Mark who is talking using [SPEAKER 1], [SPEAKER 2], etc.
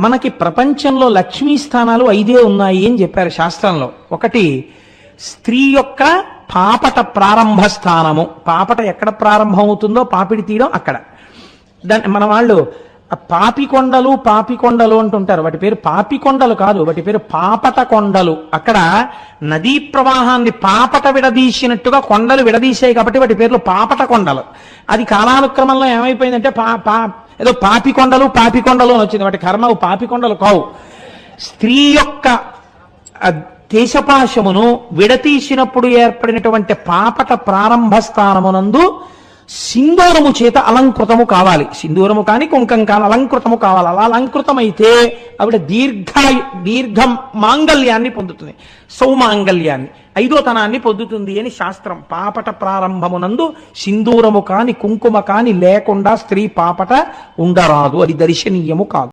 [SPEAKER 1] మనకి ప్రపంచంలో లక్ష్మీ స్థానాలు ఐదే ఉన్నాయి అని చెప్పారు శాస్త్రంలో. ఒకటి స్త్రీ యొక్క పాపట ప్రారంభ స్థానము. పాపట ఎక్కడ ప్రారంభమవుతుందో పాపిడి తీయడం అక్కడ. దాన్ని మన వాళ్ళు ఆ పాపికొండలు పాపికొండలు అంటుంటారు. వాటి పేరు పాపికొండలు కాదు వాటి పేరు పాపట కొండలు. అక్కడ నదీ ప్రవాహాన్ని పాపట విడదీసినట్టుగా కొండలు విడదీసాయి కాబట్టి వాటి పేర్లు పాపట కొండలు. అది కాలానుక్రమంలో ఏమైపోయిందంటే పా పా ఏదో పాపికొండలు పాపికొండలు అని వచ్చింది. వాటి కర్మవు పాపికొండలు కావు. స్త్రీ యొక్క ఆ కేశపాశమును విడతీసినప్పుడు ఏర్పడినటువంటి పాపట ప్రారంభ స్థానమునందు సింధూరము చేత అలంకృతము కావాలి. సింధూరము కానీ కుంకం కాని అలంకృతము కావాలి. అలా అలంకృతమైతే ఆవిడ దీర్ఘ దీర్ఘం మాంగల్యాన్ని పొందుతుంది. సౌమాంగల్యాన్ని ఐదోతనాన్ని పొందుతుంది అని శాస్త్రం. పాపట ప్రారంభమునందు సింధూరము కాని కుంకుమ కాని లేకుండా స్త్రీ పాపట ఉండరాదు. అది దర్శనీయము కాదు.